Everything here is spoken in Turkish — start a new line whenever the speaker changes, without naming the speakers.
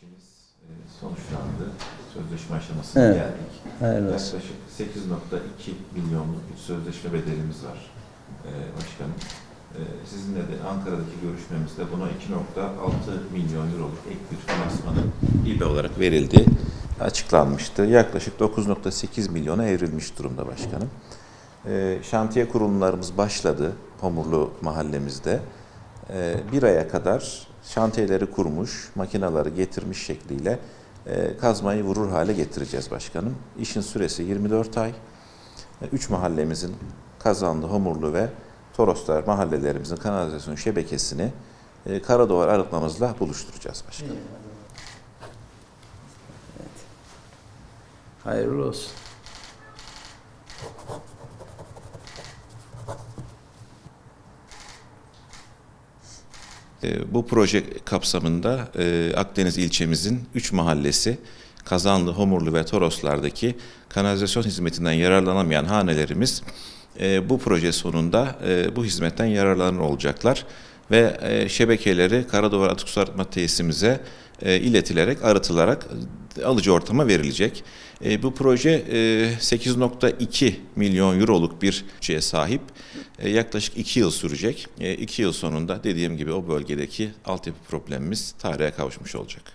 İşimiz e, sonuçlandı. Sözleşme aşamasına
Evet.
geldik.
Hayırlı.
Yaklaşık 8.2 milyonluk bir sözleşme bedelimiz var e, başkanım. E, Sizinle de Ankara'daki görüşmemizde buna 2.6 milyon euroluk ek bir finansmanın İBE olarak verildiği açıklanmıştı. Yaklaşık 9.8 milyona evrilmiş durumda başkanım. Şantiye kurulumlarımız başladı Pomurlu mahallemizde. E, Bir aya kadar şantiyeleri kurmuş, makinaları getirmiş şekliyle e, kazmayı vurur hale getireceğiz başkanım. İşin süresi 24 ay. 3 mahallemizin Kazanlı, Homurlu ve Toroslar mahallelerimizin kanalizasyon şebekesini e, kara duvar arıtmamızla buluşturacağız başkanım.
Evet. Hayırlı olsun.
Bu proje kapsamında e, Akdeniz ilçemizin 3 mahallesi Kazanlı, Homurlu ve Toroslardaki kanalizasyon hizmetinden yararlanamayan hanelerimiz e, bu proje sonunda e, bu hizmetten yararlanır olacaklar ve şebekeleri Karaduvar Atık Su Arıtma Tesisimize iletilerek, arıtılarak alıcı ortama verilecek. E, Bu proje e, 8.2 milyon euroluk bir bütçeye sahip. E, Yaklaşık 2 yıl sürecek. 2 yıl sonunda dediğim gibi o bölgedeki altyapı problemimiz tarihe kavuşmuş olacak.